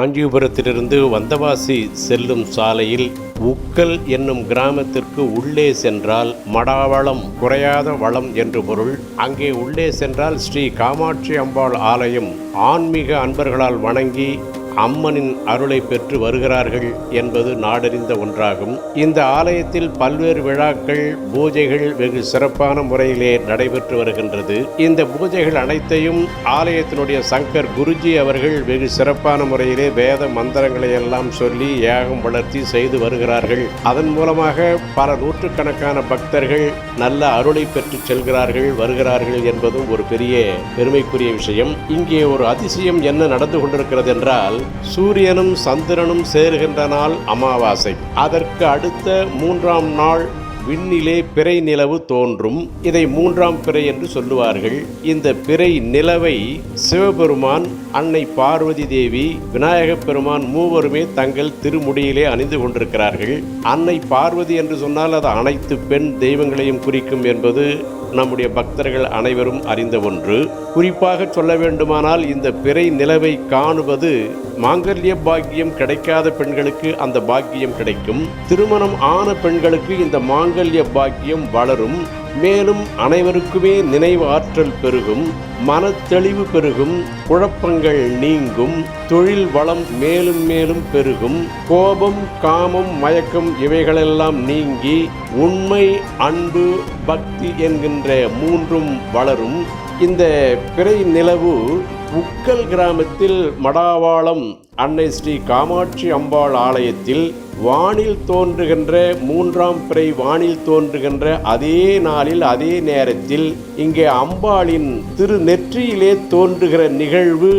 காஞ்சிபுரத்திலிருந்து வந்தவாசி செல்லும் சாலையில் உக்கல் என்னும் கிராமத்திற்கு உள்ளே சென்றால் மடாவளம் குறையாத வளம் என்று பொருள். அங்கே உள்ளே சென்றால் ஸ்ரீ காமாட்சி அம்பாள் ஆலயம் ஆன்மீக அன்பர்களால் வணங்கி அம்மனின் அருளை பெற்று வருகிறார்கள் என்பது நாடறிந்த ஒன்றாகும். இந்த ஆலயத்தில் பல்வேறு விழாக்கள் பூஜைகள் வெகு சிறப்பான முறையிலே நடைபெற்று வருகின்றது. இந்த பூஜைகள் அனைத்தையும் ஆலயத்தினுடைய சங்கர் குருஜி அவர்கள் வெகு சிறப்பான முறையிலே வேத மந்திரங்களை எல்லாம் சொல்லி யாகம் வளர்த்தி செய்து வருகிறார்கள். அதன் மூலமாக பல நூற்றுக்கணக்கான பக்தர்கள் நல்ல அருளை பெற்று செல்கிறார்கள் வருகிறார்கள் என்பதும் ஒரு பெரிய பெருமைக்குரிய விஷயம். இங்கே ஒரு அதிசயம் என்ன நடந்து கொண்டிருக்கிறது என்றால் சூரியனும் சந்திரனும் சேருகின்ற நாள் அமாவாசை. அதற்கு அடுத்த மூன்றாம் நாள் விண்ணிலே பிறை நிலவு தோன்றும். இதை மூன்றாம் பிறை என்று சொல்லுவார்கள். இந்த பிறை நிலவை சிவபெருமான் அன்னை பார்வதி தேவி விநாயகப் பெருமான் மூவருமே தங்கள் திருமுடியிலே அணிந்து கொண்டிருக்கிறார்கள். அன்னை பார்வதி என்று சொன்னால் அது அனைத்து பெண் தெய்வங்களையும் குறிக்கும் என்பது நம்முடைய பக்தர்கள் அனைவரும் அறிந்த ஒன்று. குறிப்பாக சொல்ல வேண்டுமானால் இந்த பிறை நிலவை காணுவது மாங்கல்ய பாக்கியம் கிடைக்காத பெண்களுக்கு அந்த பாக்கியம் கிடைக்கும். திருமணம் ஆன பெண்களுக்கு இந்த மாங்கல்ய பாக்கியம் வளரும். மேலும் அனைவருக்குமே நினைவு ஆற்றல் பெருகும் மனத்தெளிவு பெருகும் குழப்பங்கள் நீங்கும் தொழில் வளம் மேலும் மேலும் பெருகும் கோபம் காமம் மயக்கம் இவைகளெல்லாம் நீங்கி உண்மை அன்பு பக்தி என்கின்ற மூன்றும் வளரும். இந்த பிறை நிலவு உக்கல் கிராமத்தில் மடாவாளம் அன்னை ஸ்ரீ காமாட்சி அம்பாள் ஆலயத்தில் வானில் தோன்றுகின்ற மூன்றாம் பிறை வானில் தோன்றுகின்ற அதே நாளில் அதே நேரத்தில் இங்கே அம்பாளின் திரு நெற்றியிலே தோன்றுகிற நிகழ்வு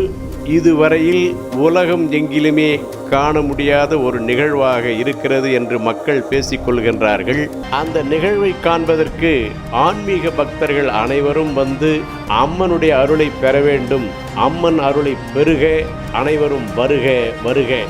இதுவரையில் உலகம் எங்கிலுமே காண முடியாத ஒரு நிகழ்வாக இருக்கிறது என்று மக்கள் பேசிக்கொள்கின்றார்கள் அந்த நிகழ்வை காண்பதற்கு ஆன்மீக பக்தர்கள் அனைவரும் வந்து அம்மனுடைய அருளை பெற வேண்டும். அம்மன் அருளை பெருக அனைவரும் வருக வருக.